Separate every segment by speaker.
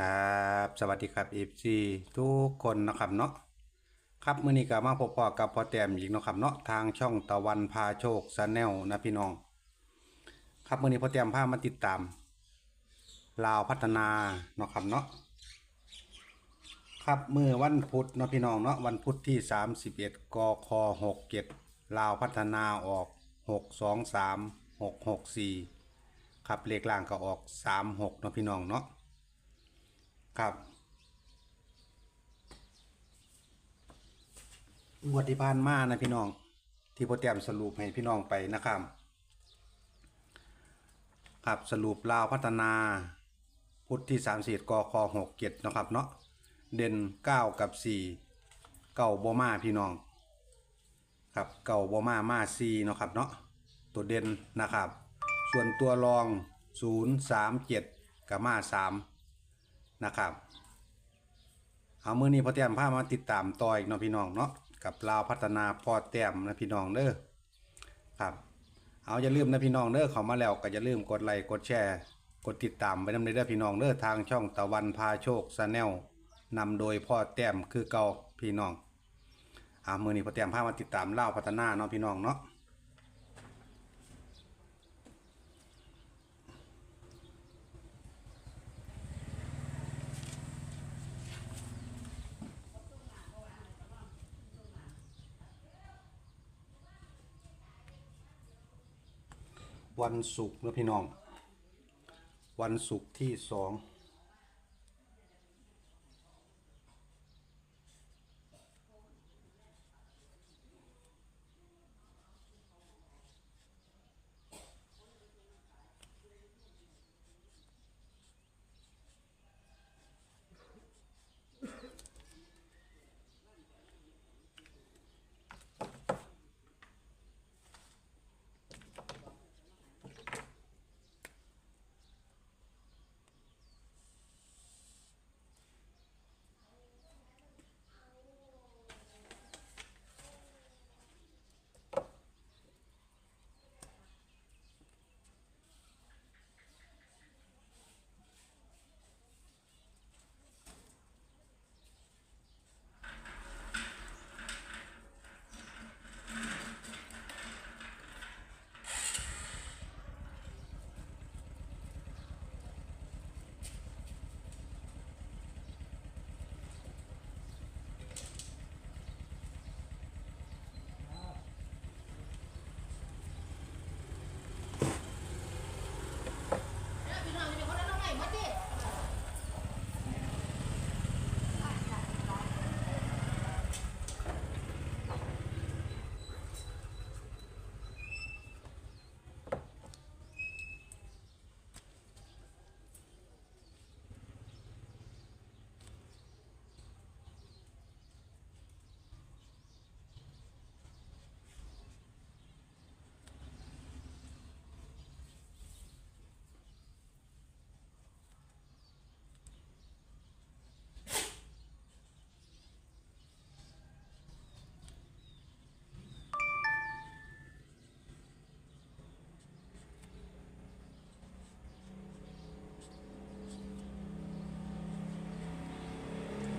Speaker 1: ครับ สวัสดีครับเอฟซีทุกคนนะครับเนาะครับมื้อนี้ก็มาพบปะกับพ่อแต้มอีกเนาะครับเนาะทางช่องตะวันพาโชคชาแนลนะพี่น้อง ครับมื้อนี้พ่อแต้มพามาติดตามลาวพัฒนาเนาะครับเนาะครับมือวันพุธเนาะพี่น้องเนาะวันพุธที่ 31กค67ลาวพัฒนาออก 623 664 ครับเลขล่างก็ออก 36เนาะพี่น้องเนาะ ครับงวดที่ผ่านมานะพี่น้อง ที่พ่อเตรียมสรุปให้พี่น้องไปนะครับครับสรุปลาวพัฒนา พุทธที่3ามสี่กคหกเจ็ดนะครับเนาะเด่นเก้ากับสี่เก่าโบมาพี่น้องครับเก่าโบมามาซีเนาะครับเนาะตัวเด่นนะครับ ส่วนตัวรองศูนย์สามเจ็ดกับมาสาม นะครับเอามือนี้พอแต้มพามาติดตามต่ออีกเนาะพี่น้องเนาะกับลาวพัฒนาพอแต้มนะพี่น้องเด้อครับ เอาอย่าลืมนะพี่น้องเด้อเข้ามาแล้วก็อย่าลืมกดไลค์กดแชร์ กดติดตามไปนำเด้อพี่น้องเด้อทางช่องตะวันพาโชคชาแนลนำโดยพ่อแต้มคือเก่าพี่น้องเอามือนี้พอแต้มพามาติดตามลาวพัฒนาเนาะพี่น้องเนาะ วันศุกร์นะพี่น้อง วันศุกร์ที่สอง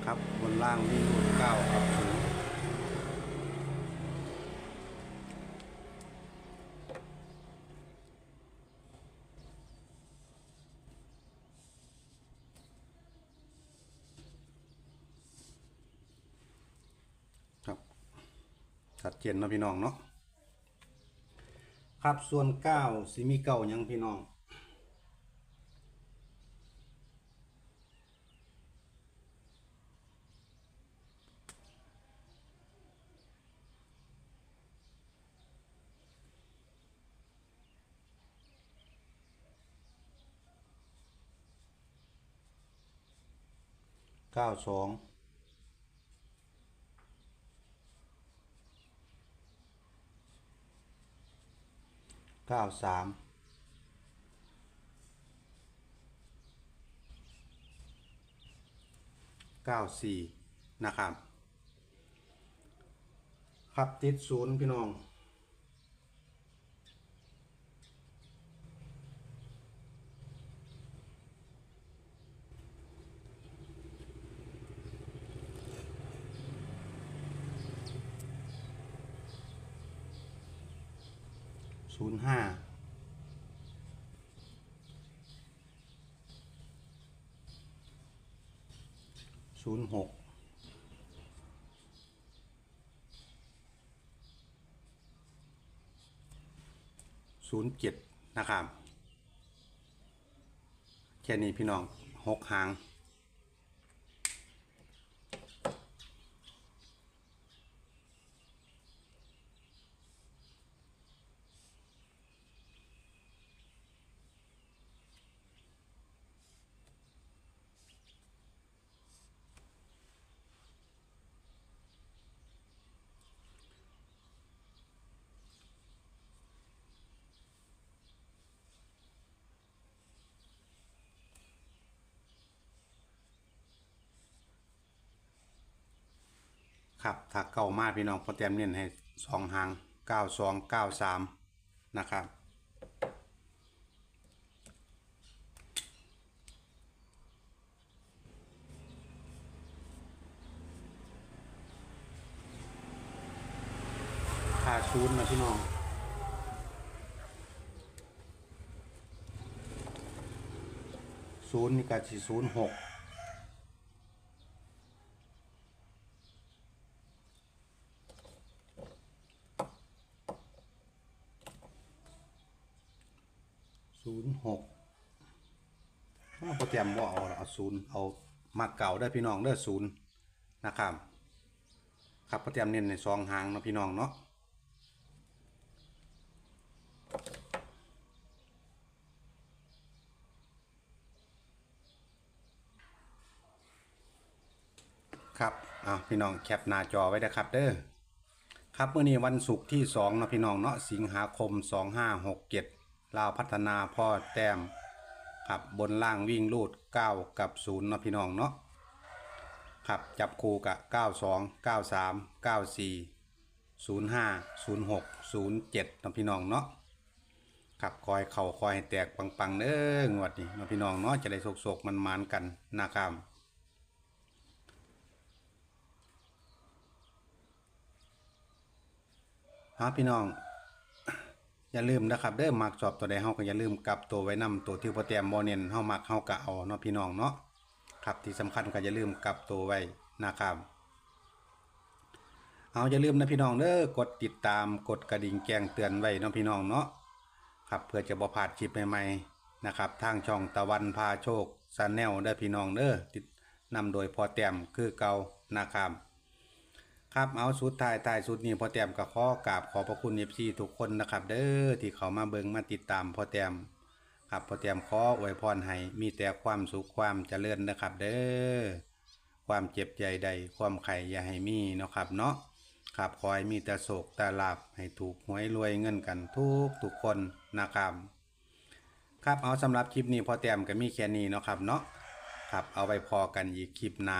Speaker 1: ครับบนล่างวิ่งรูดเก้าครับศูนย์ครับชัดเจนเนาะพี่น้องเนาะครับส่วนเก้าสิมีเก้ายังพี่น้อง เก้าสองเก้าสามเก้าสี่นะครับ ครับติดศูนย์พี่น้อง ศูนย์ห้าศูนย์หกศูนย์เจ็ดนะครับ แค่นี้พี่น้องหกหาง ครับถ้าเก่ามากพี่น้องพอเตรียมเน้นให้สองหางเก้าสองเก้าสามนะครับขาดศูนย์นะพี่น้อง ศูนย์นี่ก็สิศูนย์หก ศูนย์หกโปร แกรมว่าเอาเอาศูนย์เอามาเก่าได้พี่น้องเด้อศูนย์นะครับครับโปรแกรมเน้นในซองหางเนาะพี่น้องเนาะครับอะพี่น้องแคปหน้าจอไว้นะครับเด้อครับเมื่อนี้วันศุกร์ที่2นะพี่น้องเนาะสิงหาคม 2567ลาวพัฒนาพ่อแต้ม ครับบนล่างวิ่งลูด 9 กับ0นะพี่น้องเนาะครับจับคู่กับ 92 93 94 05 06 07นะพี่น้องเนาะครับคอยเข่าคอยแตกปังๆเด้องวดนี้นะพี่น้องเนาะจะได้โศกๆมันๆกันนะครับครับพี่น้อง อย่าลืมนะครับเด้อมักชอบตัวใดเฮาก็อย่าลืมกลับตัวไว้นํตัวที่โปรแกรมบ่เน้นเฮามักเฮาก็เอาเนาะพี่น้องเนาะครับที่สำคัญก็อย่าลืมกลับตัวไว้นะครับเอาอย่าลืมนะพี่น้องเด้อกดติดตามกดกระดิ่งแจ้งเตือนไว้เนาะพี่น้องเนาะครับเพื่อจะบ่พลาดคลิปใหม่ๆนะครับ ทางช่องตะวันพาโชคซาแนลเด้อพี่น้องเด้อติดนำโดยพอแต้มคือเก่านะครับ ครับเอาสุดท้ายท้ายสุดนี้พอแต้มก็ขอกราบขอบพระคุณเอฟซีทุกคนนะครับ เด้อที่เขามาเบิงมาติดตามพอแต้มครับพอแต้มขออวยพรให้มีแต่ความสุขความเจริญนะครับ เด้อความเจ็บใจใดความไข่อย่าให้มีเนาะครับเนาะครับขอให้มีแต่โศกแต่ลาบให้ถูกหวยรวยเงินกันทุกทุกคนนะครับครับเอาสำหรับคลิปนี้พอแต้มก็มีแค่นี้เนาะครับเนาะครับเอาไว้พอกันอีกคลิปหน้า